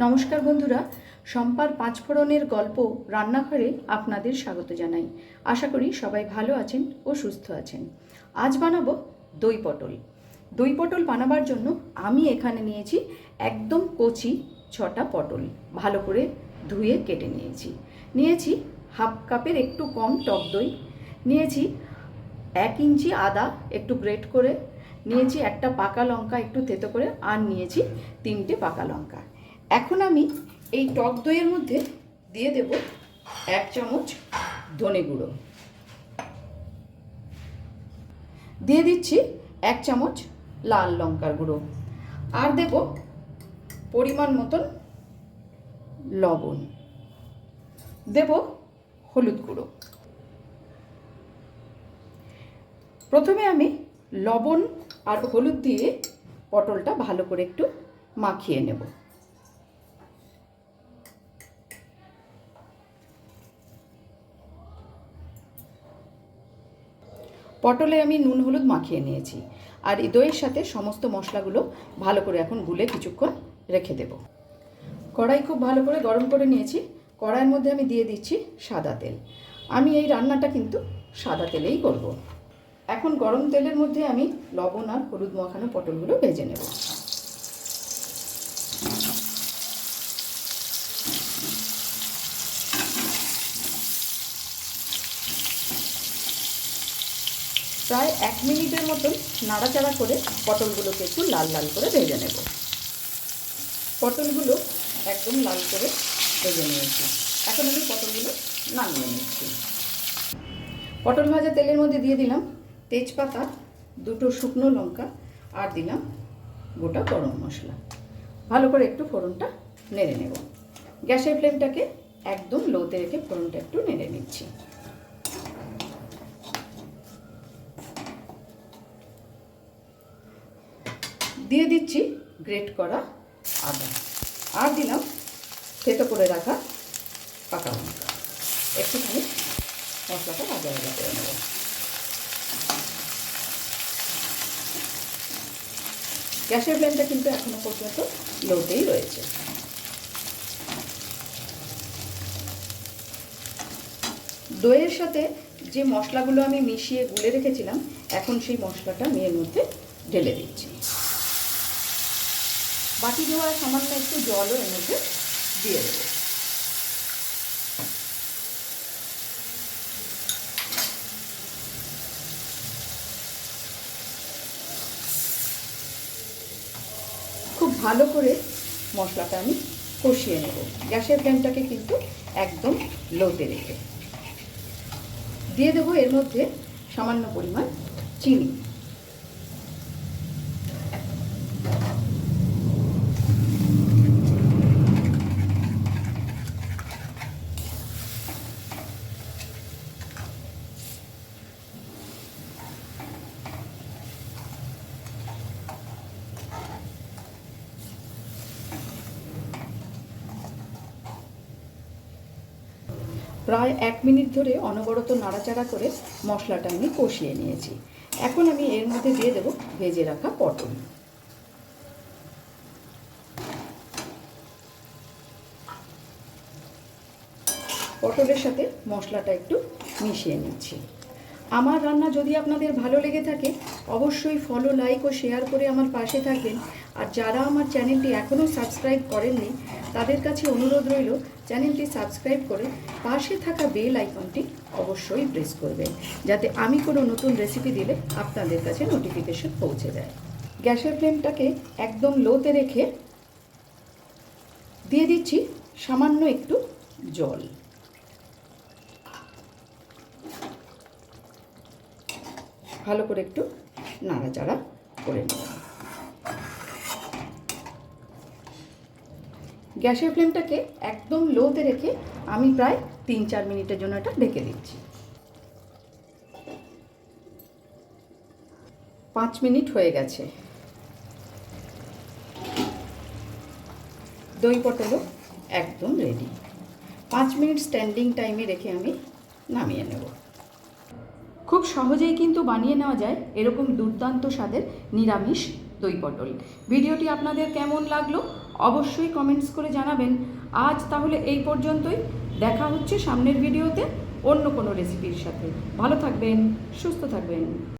নমস্কার বন্ধুরা, সম্পার পাঁচফোড়নের গল্প রান্নাঘরে আপনাদের স্বাগত জানাই। আশা করি সবাই ভালো আছেন ও সুস্থ আছেন। আজ বানাবো দই পটল। দই পটল বানাবার জন্য আমি এখানে নিয়েছি একদম কচি ছটা পটল। ভালো করে ধুয়ে কেটে নিয়েছি। নিয়েছি হাফ কাপের একটু কম টক দই। নিয়েছি এক ইঞ্চি আদা একটু গ্রেট করে। নিয়েছি একটা পাকা লঙ্কা একটু থেতো করে। আর নিয়েছি তিনটে পাকা লঙ্কা। এখন আমি এই টক দইয়ের মধ্যে দিয়ে দেব এক চামচ ধনে গুঁড়ো। দিয়ে দিচ্ছি এক চামচ লাল লঙ্কার গুঁড়ো। আর দেব পরিমাণ মতন লবণ। দেব হলুদ গুঁড়ো। প্রথমে আমি লবণ আর হলুদ দিয়ে পটলটা ভালো করে একটু মাখিয়ে নেব। পটলে আমি নুন হলুদ মাখিয়ে নিয়েছি। আর দইয়ের সাথে সমস্ত মশলাগুলো ভালো করে এখন গুলে কিছুক্ষণ রেখে দেব। কড়াই খুব ভালো করে গরম করে নিয়েছি। কড়াইয়ের মধ্যে আমি দিয়ে দিচ্ছি সাদা তেল। আমি এই রান্নাটা কিন্তু সাদা তেলেই করব। এখন গরম তেলের মধ্যে আমি লবণ আর হলুদ মাখানো পটলগুলো ভেজে নেব। প্রায় এক মিনিটের মতন নাড়াচাড়া করে পটলগুলোকে একটু লাল লাল করে ভেজে নেব। পটলগুলো একদম লাল করে ভেজে নিয়েছি। এখন আমি পটলগুলো নামিয়ে নিচ্ছি। পটল ভাজা তেলের মধ্যে দিয়ে দিলাম তেজপাতা, দুটো শুকনো লঙ্কা, আর দিলাম গোটা গরম মশলা। ভালো করে একটু ফোড়নটা নেড়ে নেব। গ্যাসের ফ্লেমটাকে একদম লোতে রেখে ফোড়নটা একটু নেড়ে নিচ্ছি। দিয়ে দিচ্ছি গ্রেট করা আদা। আর দিলাম থেতো করে রাখা পাকা লঙ্কা। একটুখানি মশলাটা ভাজা ভাজা করে নেব। গ্যাসের ফ্লেমটা কিন্তু এখনও পর্যন্ত লোতেই রয়েছে। দইয়ের সাথে যে মশলাগুলো আমি মিশিয়ে গুলে রেখেছিলাম, এখন সেই মশলাটা আমি এর মধ্যে ঢেলে দিচ্ছি। বাটি দেওয়া সামান্য একটু জলও এর মধ্যে দিয়ে দেবো। খুব ভালো করে মশলাটা আমি কষিয়ে নেব। গ্যাসের ফ্লেমটাকে কিন্তু একদম লোতে রেখে। দিয়ে দেবো এর মধ্যে সামান্য পরিমাণ চিনি। প্রায় এক মিনিট ধরে অনবরত নাড়াচাড়া করে মশলাটা আমি কষিয়ে নিয়েছি। এখন আমি এর মধ্যে দিয়ে দেবো ভেজে রাখা পটল। পটলের সাথে মশলাটা একটু মিশিয়ে নিচ্ছি। আমার রান্না যদি আপনাদের ভালো লেগে থাকে, অবশ্যই ফলো লাইক ও শেয়ার করে আমার পাশে থাকবেন। আর যারা আমার চ্যানেলটি এখনও সাবস্ক্রাইব করেননি, তাদের কাছে অনুরোধ রইল চ্যানেলটি সাবস্ক্রাইব করে পাশে থাকা বেল আইকনটি অবশ্যই প্রেস করবেন, যাতে আমি কোনো নতুন রেসিপি দিলে আপনাদের কাছে নোটিফিকেশন পৌঁছে যায়। গ্যাসের ফ্লেমটাকে একদম লোতে রেখে দিয়ে দিচ্ছি সামান্য একটু জল। ভালো করে একটু নাড়াচাড়া করে নেব গ্যাসের ফ্লেমটাকে একদম লোতে রেখে আমি প্রায় তিন চার মিনিটের জন্য এটা ঢেকে দিচ্ছি। পাঁচ মিনিট হয়ে গেছে। দই পটলও একদম রেডি পাঁচ মিনিট স্ট্যান্ডিং টাইমে রেখে আমি নামিয়ে নেব। খুব সহজেই কিন্তু বানিয়ে নেওয়া যায় এরকম দুর্দান্ত স্বাদের নিরামিষ দই পটল। ভিডিওটি আপনাদের কেমন লাগল অবশ্যই কমেন্টস করে জানাবেন। আজ তাহলে এই পর্যন্তই। দেখা হচ্ছে সামনের ভিডিওতে অন্য কোনো রেসিপির সাথে। ভালো থাকবেন, সুস্থ থাকবেন।